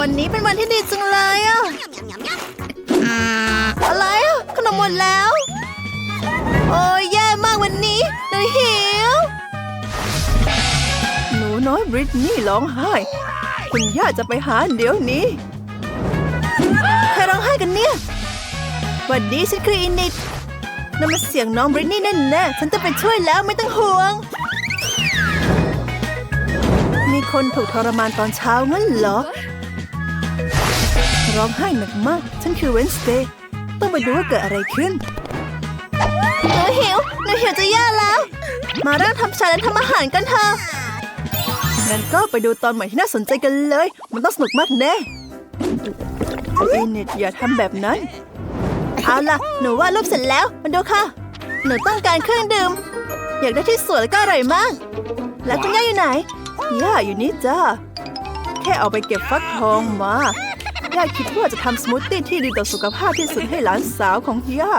วันนี้เป็นวันที่ดีจังเลยอะอะไรอะขนมหมดแล้ว โอ้ยแย่มากวันนี้หนูหิว หนูน้อยบริตนี่ร้องไห้ คุณย่าจะไปหาเดี๋ยวนี้ใครร้องไห้กันเนี่ยวันดีฉันคืออินิดนั่นมันเสียงน้องบริตนี่แน่แน่ๆฉันจะไปช่วยแล้วไม่ต้องห่วง มีคนถูกทรมานตอนเช้างั้นเหรอ ร้องไห้หนักมาก ฉันคือเวนสเตย์ต้องไปดูว่าเกิดอะไรขึ้น หนูหิว หนูหิวจะแย่แล้ว มาเริ่มทำชาเลนจ์ทำอาหารกันเถอะ งั้นก็ไปดูตอนใหม่ที่น่าสนใจกันเลย มันต้องสนุกมากแน่เอเน็ตอย่าทำแบบนั้น เอาล่ะ หนูวาดรูปเสร็จแล้ว มาดูค่ะ หนูต้องการเครื่องดื่ม อยากได้ที่สวยแล้วก็อร่อยมาก แล้วคุณย่าอยู่ไหน ย่าอยู่นี่จ้า แค่เอาไปเก็บฟักทองมา ย่าคิดว่าจะทำสมูทตี้ที่ดีต่อสุขภาพที่สุดให้หลานสาวของย่า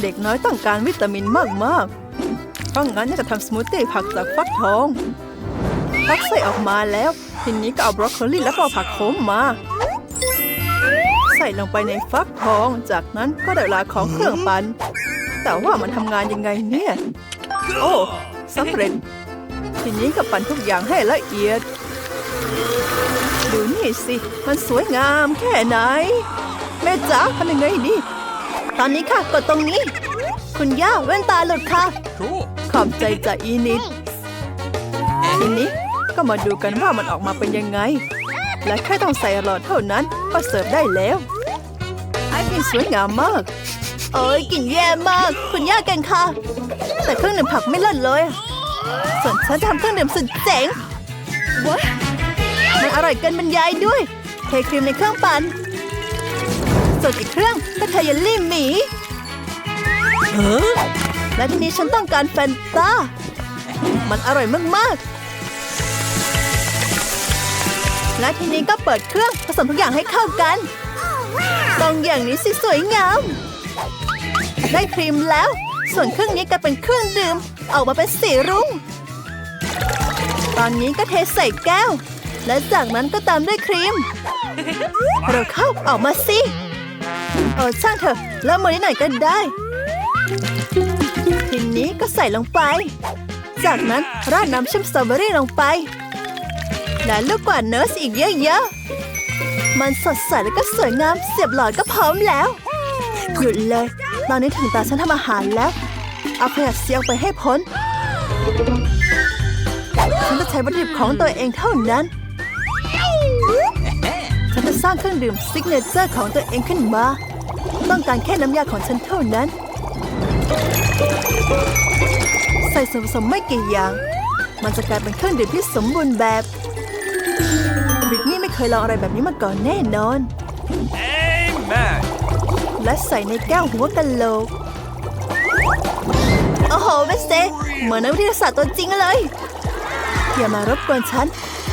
เด็กน้อยต้องการวิตามินมากๆเพราะงั้นย่าจะทำสมูทตี้ผักจากฟักทองฟักใส่ออกมาแล้ว ทีนี้ก็เอาบรอกโคลีแล้วก็ผักโขมมา ใส่ลงไปในฟักทอง จากนั้นก็ได้เวลาของเครื่องปั่นแต่ว่ามันทำงานยังไงเนี่ย โอ้สำเร็จ ทีนี้ก็ปั่นทุกอย่างให้ละเอียด ดูนี่สิ มันสวยงามแค่ไหน แม่จ๋าทำยังไงดี ตอนนี้ค่ะกดตรงนี้ คุณย่าแว่นตาหลุดค่ะ Cool. ขอบใจจากอีนิดทีนี้ก็มาดูกันว่ามันออกมาเป็นยังไง และแค่ต้องใส่หลอดเท่านั้นก็เสิร์ฟได้แล้ว ไอ้นี่สวยงามมากโอ้ยกลิ่นแย่มาก คุณย่าเก่งค่ะ แต่เครื่องดื่มผักไม่เลิศเลย ส่วนฉันจะทำเครื่องดื่มสุดเจ๋งมันอร่อยเกินบรรยายด้วยเทครีมในเครื่องปั่นส่วนอีกเครื่องก็เทเยลลี่หมีและทีนี้ฉันต้องการแฟนตา มันอร่อยมากๆ และทีนี้ก็เปิดเครื่องผสมทุกอย่างให้เข้ากันตรงอย่างนี้สิสวยงาม ได้ครีมแล้ว ส่วนเครื่องนี้ก็เป็นเครื่องดื่ม ออกมาเป็นสีรุ้ง ตอนนี้ก็เทใส่แก้ว และจากนั้นก็ตามด้วยครีม เราเข้าออกมาสิเออช่างเถอะเริ่มมือนิดหน่อยก็ได้ ทีนี้ก็ใส่ลงไป จากนั้นราดน้ำเชื่อมสตรอเบอรี่ลงไป และลูกกวาดเนิร์สอีกเยอะๆ มันสดใสแล้วก็สวยงามเสียบหลอดก็พร้อมแล้ว หยุดเลย ตอนนี้ถึงตาฉันทำอาหารแล้ว เอาขยะเสียออกไปให้พ้น ฉันจะใช้วัตถุดิบของตัวเองเท่านั้น ฉันจะสร้างเครื่องดื่มซิกเนเจอร์ของตัวเองขึ้นมา ต้องการแค่น้ำยาของฉันเท่านั้น ใส่ส่วนผสมไม่กี่อย่าง มันจะกลายเป็นเครื่องดื่มที่สมบูรณ์แบบบริตนี่ไม่เคยลองอะไรแบบนี้มาก่อนแน่นอน Amen. และใส่ในแก้วหัวกะโหลกโอ้โหเวสเตเหมือนนักวิทยาศาสตร์ตัวจริงเลย อย่ามารบกวนฉัน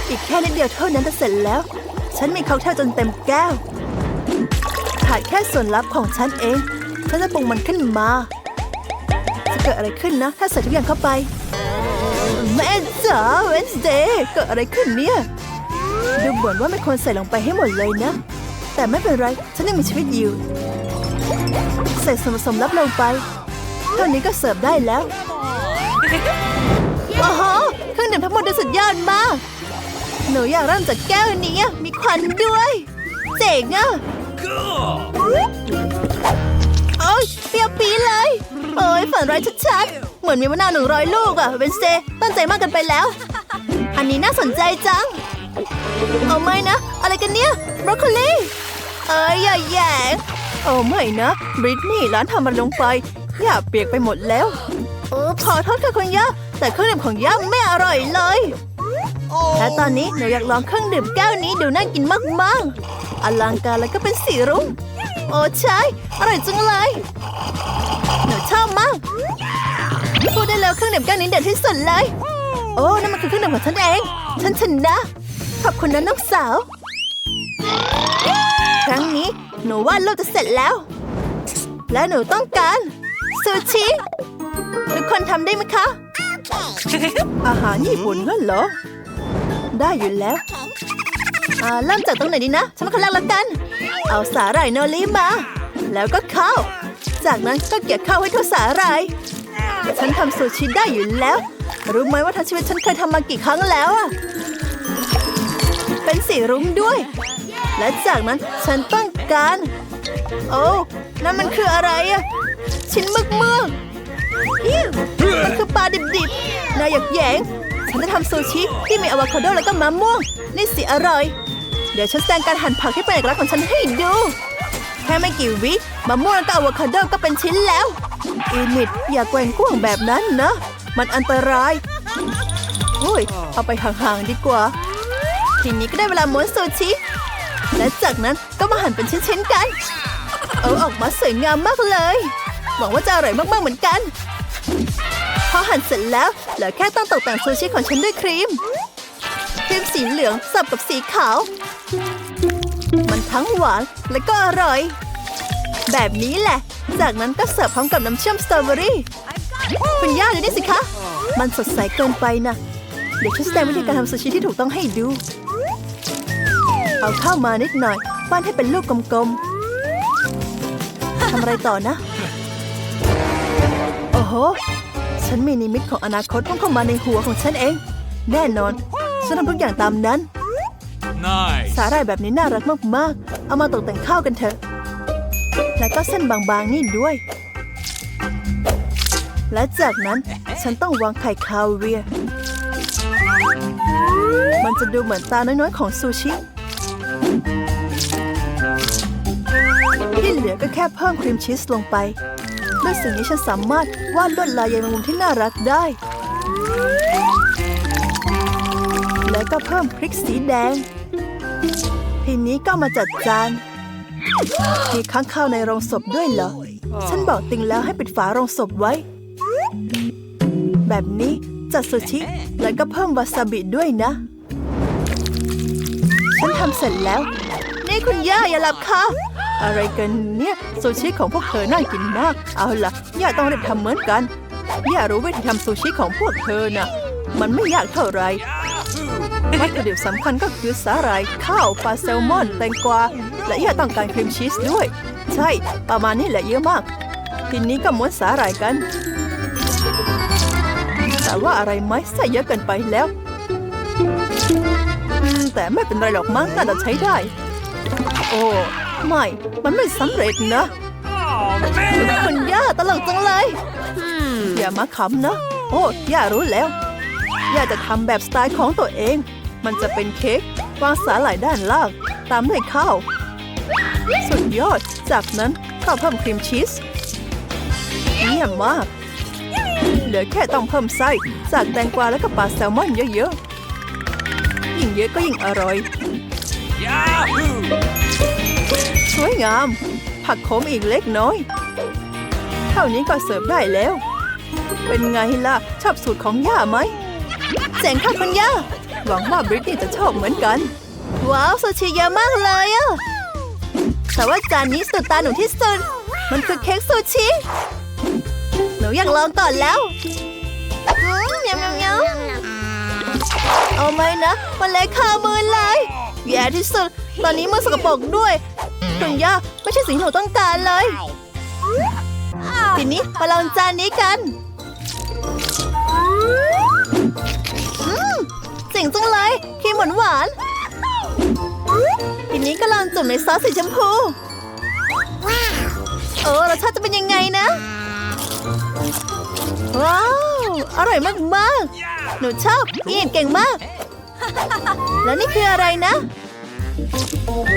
อีกแค่นิดเดียวเท่านั้นจะเสร็จแล้ว ฉันมีค็อกเทลจนเต็มแก้ว ขาดแค่ส่วนลับของฉันเอง ฉันจะปรุงมันขึ้นมา จะเกิดอะไรขึ้นนะ ถ้าใส่ทุกอย่างเข้าไป แม่จ๋าเวนสเดย์เกิดอะไรขึ้นเนี่ย ดูเหมือนว่าไม่ควรใส่ลงไปให้หมดเลยนะ แต่ไม่เป็นไร ฉันยังมีชีวิตอยู่ ใส่ส่วนผสมลับลงไป เท่านี้ก็เสิร์ฟได้แล้ว ดื่มทั้งหมดดูสุดยอดมาก หนูอยากเริ่มจากแก้วนี้อะมีควันด้วย เจ๋งอะโอ้ยเปรี้ยวปีเลย โอ้ยฝันร้ายชัดๆ เหมือนมีมะนาวหนึ่งร้อยลูกอะเวนเตย์ตั้งใจมากกันไปแล้ว อันนี้น่าสนใจจัง เอาไม่นะ อะไรกันเนี่ยบรอกโคลีเอ้ยอย่าแย่งโอ้ไม่นะบริตนี่ร้านทำมันลงไปย่าเปียกไปหมดแล้ว ขอโทษค่ะคุณย่าแต่เครื่องดื่มของย่าไม่อร่อยเลยและตอนนี้หนูอยากลองเครื่องดื่มแก้วนี้ดูน่ากินมากๆ อลังการแล้วก็เป็นสีรุ้งโอ้ใช่อร่อยจังเลยหนูชอบมากพูดได้แล้วเครื่องดื่มแก้วนี้เด็ดที่สุดเลย โอ้นั่นมันคือเครื่องดื่มของฉันเองฉันชนะขอบคุณนะน้องสาว ครั้งนี้หนูวาดรูปจะเสร็จแล้ว และหนูต้องการซูชิ คนทำได้ไหมคะ อาหารญี่ปุ่นงั้นเหรอ ได้อยู่แล้วอ่าเริ่มจากตรงไหนดีนะ ฉันมาคนแรกแล้วกัน เอาสาหร่ายโนริมา แล้วก็ข้าว จากนั้นก็เกี่ยข้าวให้ทั่วสาหร่าย ฉันทำซูชิได้อยู่แล้ว รู้ไหมว่าทั้งชีวิตฉันเคยทำมากี่ครั้งแล้วอะเป็นสีรุ้งด้วย และจากนั้นฉันต้องการ โอ้นั่นมันคืออะไรอะชิ้นมึกเมือก อิ๊วมันคือปลาดิบๆนายอยากแยง ฉันจะทำซูชิที่มีอะวคาโดแล้วก็มะม่วง นี่สิอร่อย เดี๋ยวฉันแสดงการหั่นผักที่เป็นเอกลักษณ์ของฉันให้ดู แค่ไม่กี่วิมะม่วงแล้วก็อะวคาโดก็เป็นชิ้นแล้ว อีนิดอย่าแกว่งกว้างแบบนั้นนะ มันอันตรายโอ้ยเอาไปห่างๆดีกว่า ทีนี้ก็ได้เวลาม้วนซูชิ และจากนั้นก็มาหั่นเป็นชิ้นๆกัน เอาออกมาสวยงามมากเลย หวังว่าจะอร่อยมากๆเหมือนกัน พอหั่นเสร็จแล้วเหลือแค่ต้องตกแต่งซูชิของฉันด้วยครีม ครีมสีเหลืองสับกับสีขาว มันทั้งหวานและก็อร่อย แบบนี้แหละ จากนั้นก็เสิร์ฟพร้อมกับน้ำเชื่อมสตรอเบอรี่คุณย่าดูนี่สิคะ มันสดใสเกินไปนะ เดี๋ยวฉันแสดงวิธีการทำซูชิที่ถูกต้องให้ดู เอาข้าวมานิดหน่อย ปั้นให้เป็นลูกกลมๆทำอะไรต่อนะ โอ้โห ฉันมีนิมิตของอนาคตพุ่งเข้ามาในหัวของฉันเอง แน่นอน ฉันทำทุกอย่างตามนั้น Nice. สาหร่ายแบบนี้น่ารักมากๆ เอามาตกแต่งข้าวกันเถอะ และก็เส้นบางๆนี่ด้วย และจากนั้นฉันต้องวางไข่คาเวียร์มันจะดูเหมือนตาน้อยๆของซูชิ ที่เหลือก็แค่เพิ่มครีมชีสลงไป ด้วยสิ่งนี้ฉันสามารถวาดลวดลายใยแมงมุมที่น่ารักได้ แล้วก็เพิ่มพริกสีแดง ทีนี้ก็มาจัดจาน มีค้างข้าวในโรงศพด้วยเหรอ ฉันบอกติงแล้วให้ปิดฝาโรงศพไว้ แบบนี้จัดซูชิ แล้วก็เพิ่มวาซาบิด้วยนะ ฉันทำเสร็จแล้ว นี่คุณย่าอย่าหลับค่ะ อะไรกันเนี่ยซูชิของพวกเธอน่ากินมาก เอาล่ะย่าต้องรีบทำเหมือนกันย่ารู้วิธีทำซูชิของพวกเธอน่ะ มันไม่ยากเท่าไหร่วัตถุดิบสำคัญก็คือสาหร่ายข้าวปลาแซลมอน แตงกวา และย่าต้องการครีมชีสด้วย ใช่ ประมาณนี้แหละเยอะมาก ทีนี้ก็ม้วนสาหร่ายกัน แต่ว่าอะไรไหมใส่เยอะเกินไปแล้ว แต่ไม่เป็นไรหรอกมั้งน่าจะใช้ได้ ไม่ มันไม่สำเร็จนะ Oh, man. คุณย่าตลกจังเลยอย่ามาขำนะ โอ้ย่ารู้แล้วย่าจะทำแบบสไตล์ของตัวเอง มันจะเป็นเค้กวางสาหร่ายด้านล่าง ตามด้วยข้าว สุดยอด จากนั้นก็เพิ่มครีมชีสเยี่ยมมาก เหลือแค่ต้องเพิ่มไส้ จากแตงกวาและก็ปลาแซลมอนเยอะๆ ยิ่งเยอะก็ยิ่งอร่อย Yahoo! สวย งาม ผักขมอีกเล็กน้อย เท่านี้ก็เสิร์ฟได้แล้ว เป็นไงล่ะ ชอบสูตรของย่าไหมเจ๋งค่ะคุณย่า หวังว่าบริตนี่จะชอบเหมือนกัน ว้าวซูชิเยอะมากเลยอะแต่ว่าจานนี้สุดตาหนูที่สุด มันคือเค้กซูชิ หนูอยากลองก่อนแล้วอืมยำยำยำเอาไหมนะ มันเล็กคามือเลย แย่ที่สุด ตอนนี้มือสกปรกด้วย คุณย่าไม่ใช่สิ่งที่หนูต้องการเลยทีนี้มาลองจานนี้กันอืมเจ๋งจังเลยครีมหวานหวานทีนี้ก็ลองจุ่มในซอสสีชมพูโอ้รสชาติจะเป็นยังไงนะ ว้าว อร่อยมากๆ หนูชอบอีนเก่งมาก แล้วนี่คืออะไรนะ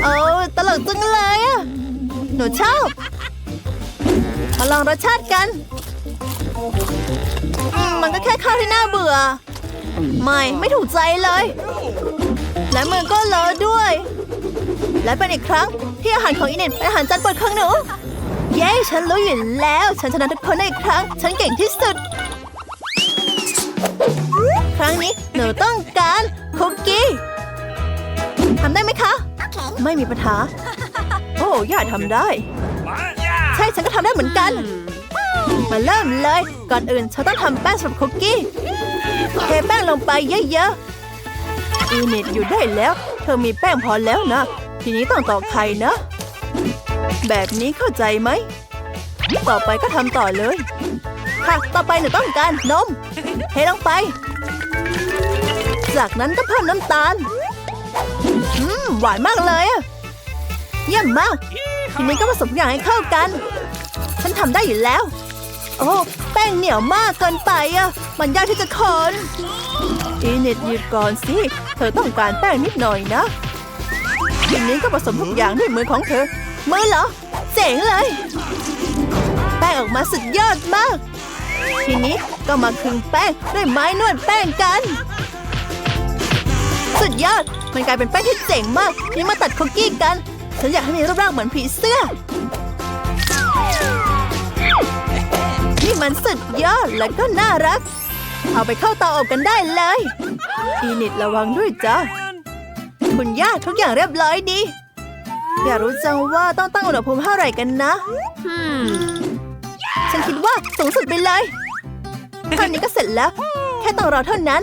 โอ้ตลกจังเลยอะหนูชอบมาลองรสชาติกัน มันก็แค่ข้าวที่น่าเบื่อ ไม่ไม่ถูกใจเลย และมือก็เลอะด้วย และเป็นอีกครั้งที่อาหารของอินเน็ตเป็นอาหารจานโปรดของหนู เย้ ฉันรู้อยู่แล้ว ฉันชนะทุกคนได้อีกครั้ง ฉันเก่งที่สุด ครั้งนี้หนูต้องการคุกกี้ทำได้ไหม ไม่มีปัญหา โอ้ย่าทำได้ What? Yeah. ใช่ฉันก็ทำได้เหมือนกัน มาเริ่มเลย ก่อนอื่นฉันต้องทำแป้งสำหรับคุกกี้เทแป้งลงไปเยอะๆ อีนิดอยู่ได้แล้ว เธอมีแป้งพอแล้วนะ ทีนี้ต้องต่อไข่นะ แบบนี้เข้าใจไหม ต่อไปก็ทำต่อเลยค่ะต่อไปหนูต้องการนมเทลงไป จากนั้นก็เพิ่มน้ำตาล อืมหวานมากเลยอะเยี่ยมมาก ทีนี้ก็ผสมทุกอย่างให้เข้ากัน ฉันทำได้อยู่แล้ว โอ้แป้งเหนียวมากเกินไปอะมันยากที่จะคนอีเน็ตหยุดก่อนสิ เธอต้องการแป้งนิดหน่อยนะ ทีนี้ก็ผสมทุกอย่างด้วยมือของเธอ มือเหรอ เจ๋งเลย แป้งออกมาสุดยอดมาก ทีนี้ก็มาคึงแป้งด้วยไม้นวดแป้งกัน สุดยอด มันกลายเป็นแป้งที่เจ๋งมากนี่มาตัดคุกกี้กัน ฉันอยากให้มีรูปร่างเหมือนผีเสื้อ นี่มันสุดยอดและก็น่ารัก เอาไปเข้าเตาอบกันได้เลย อีนิดระวังด้วยจ้าคุณย่าทุกอย่างเรียบร้อยดี อยากรู้จังว่าต้องตั้งอุณหภูมิเท่าไหร่กันนะ ฉันคิดว่าสูงสุดไปเลยเท่านี้ก็เสร็จแล้ว แค่ต้องรอเท่านั้น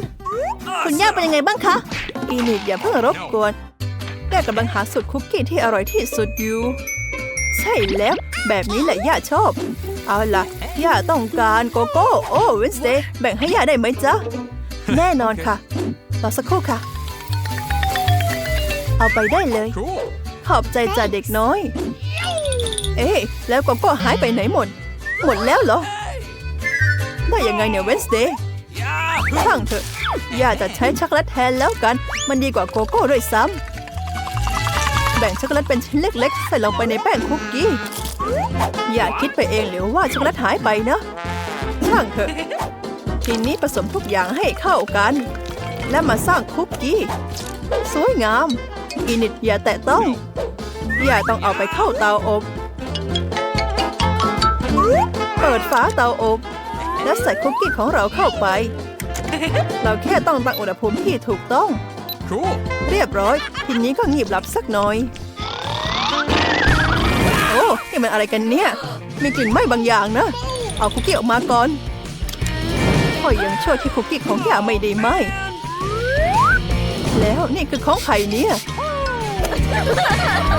คุณย่าเป็นยังไงบ้างคะ อีนิดอย่าเพิ่งรบกวนย่ากำลังหาสูตรคุกกี้ที่อร่อยที่สุดอยู่ ใช่แล้ว แบบนี้แหละย่าชอบ เอาล่ะ ย่าต้องการโกโก้ โอ้เวนสเดย์แบ่งให้ย่าได้ไหมจ๊ะ แน่นอนค่ะรอสักครู่ค่ะ เอาไปได้เลย Cool. ขอบใจจ่าเด็กน้อย เอ๊ะแล้วโกโก้หายไปไหนหมด หมดแล้วเหรอ ได้ยังไงเนี่ยเวนสเดย์ Yahoo! ช่างเถอะ ย่าจะใช้ช็อกโกแลตแทนแล้วกัน มันดีกว่าโกโก้ด้วยซ้ำ แบ่งช็อกโกแลตเป็นชิ้นเล็กๆ ใส่ลงไปในแป้งคุกกี้ อย่าคิดไปเองหรือว่าช็อกโกแลตหายไปนะช่างเถอะ ทีนี้ผสมทุกอย่างให้เข้ากัน และมาสร้างคุกกี้ สวยงาม อินิดอย่าแตะต้อง อย่าต้องเอาไปเข้าเตาอบ เปิดฝาเตาอบ และใส่คุกกี้ของเราเข้าไป เราแค่ต้องตั้งอุณหภูมิที่ถูกต้อง Cool. เรียบร้อย ทีนี้ก็งีบหลับสักหน่อย โอ้นี่มันอะไรกันเนี่ย มีกลิ่นไหม้บางอย่างนะ เอาคุกกี้ออกมาก่อนพ่อยังช่วยที่คุกกี้ของย่าไม่ได้ไหม แล้วนี่คือของใครเนี่ย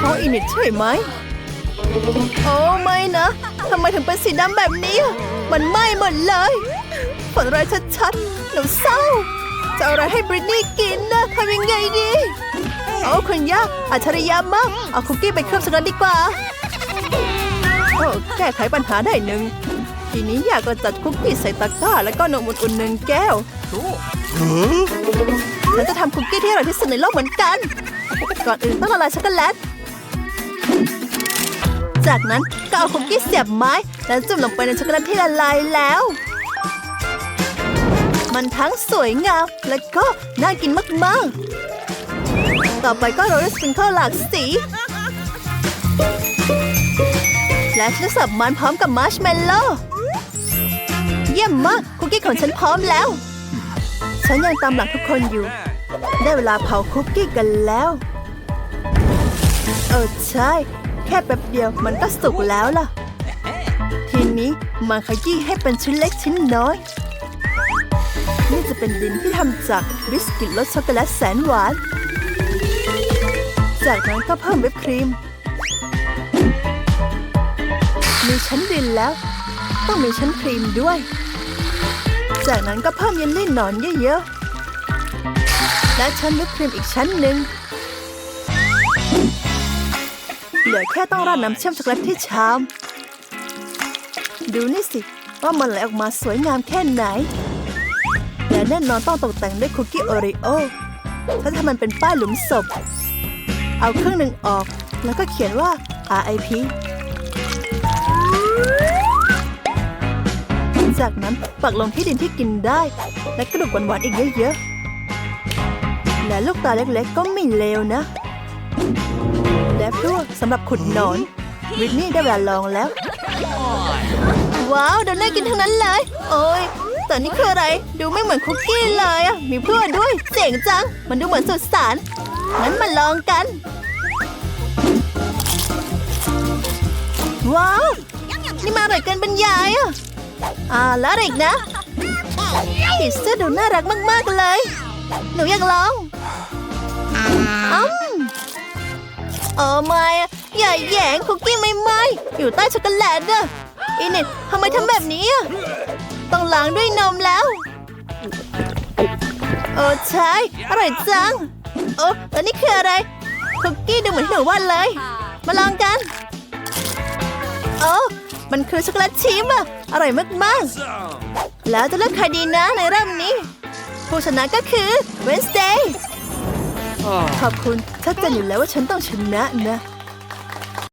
ของอินิดใช่ไหม โอ้ไม่นะ ทำไมถึงเป็นสีดำแบบนี้ มันไหม้หมดเลย ผลร้ายชัดๆ หนูเศร้า จะเอาอะไรให้บริตนี่กินนะทำยังไงดี โอ้คุณย่าอัจฉริยะมาก เอาคุกกี้ไปเคลือบช็อกโกแลตดีกว่า โอ้แก้ไขปัญหาได้หนึ่ง ทีนี้อยากก็จัดคุกกี้ใส่ตะกร้า แล้วก็นมอุ่นๆหนึ่งแก้วฉันจะทำคุกกี้ที่อร่อยที่สุดในโลกเหมือนกัน ก่อนอื่นต้องละลายช็อกโกแลต จากนั้นก็เอาคุกกี้เสียบไม้ แล้วจุ่มลงไปในช็อกโกแลตที่ละลายแล้ว มันทั้งสวยงามและก็น่ากินมากๆ ต่อไปก็โรยด้วยสปริงเกิลหลากสี และจะสับมันพร้อมกับมาร์ชเมลโล่เยี่ยมมากคุกกี้ของฉันพร้อมแล้ว ฉันยังตามหลังทุกคนอยู่ ได้เวลาเผาคุกกี้กันแล้ว เออใช่ แค่แป๊บเดียวมันก็สุกแล้วล่ะ ทีนี้มาขยี้ให้เป็นชิ้นเล็กชิ้นน้อย นี่จะเป็นดินที่ทำจากบิสกิตรสช็อกโกแลตแสนหวาน จากนั้นก็เพิ่มวิปครีม มีชั้นดินแล้ว ต้องมีชั้นครีมด้วย จากนั้นก็เพิ่มเยลลี่หนอนเยอะๆ และชั้นวิปครีมอีกชั้นหนึ่งเหลือแค่ต้องราดน้ำเชื่อมช็อกโกแลตที่ชาม ดูนี่สิว่ามันไหลออกมาสวยงามแค่ไหน และแน่นอนต้องตกแต่งด้วยคุกกี้โอรีโอถ้าทำมันเป็นป้ายหลุมศพ เอาเครึ่องหนึ่งออก แล้วก็เขียนว่า RIP จากนั้นปักลงที่ดินที่กินได้ และกระดูกหวานๆอีกเยอะๆ และลูกตาเล็กๆ ก็ไม่เลวนะ และพวกสำหรับขุดนอนวินนี่ได้เวลาลองแล้ว ว้าวเดี๋ยวน่ากินทั้งนั้นเลย โอ้ย แต่นี่คืออะไร ดูไม่เหมือนคุกกี้เลยอะมีเพื่อนด้วย เจ๋งจัง มันดูเหมือนสุดสารงั้นมาลองกัน ว้าว นี่มาอร่อยเกินบรรยายอะ อ่าแล้วอีกนะผีเสื้อดูน่ารักมาก ๆ เลย หนูอยากลองอ้ำเออไม่อย่าแยงคุกกี้ไม่ไหมอยู่ใต้ช็อกโกแลตอะอินิดทำไมทำแบบนี้อะ ต้องล้างด้วยนมแล้วเออใช่อร่อยจัง โอ้แล้วนี่คืออะไร คุกกี้ดูเหมือนที่หนูวาดเลย มาลองกัน โอ้มันคือช็อกโกแลตชิมอะอร่อยมาก Some. ๆแล้วจะเลือกใครดีนะในรอบนี้ ผู้ชนะก็คือ Wednesday ขอบคุณชัดเจนอยู่แล้วว่าฉันต้องชนะนะ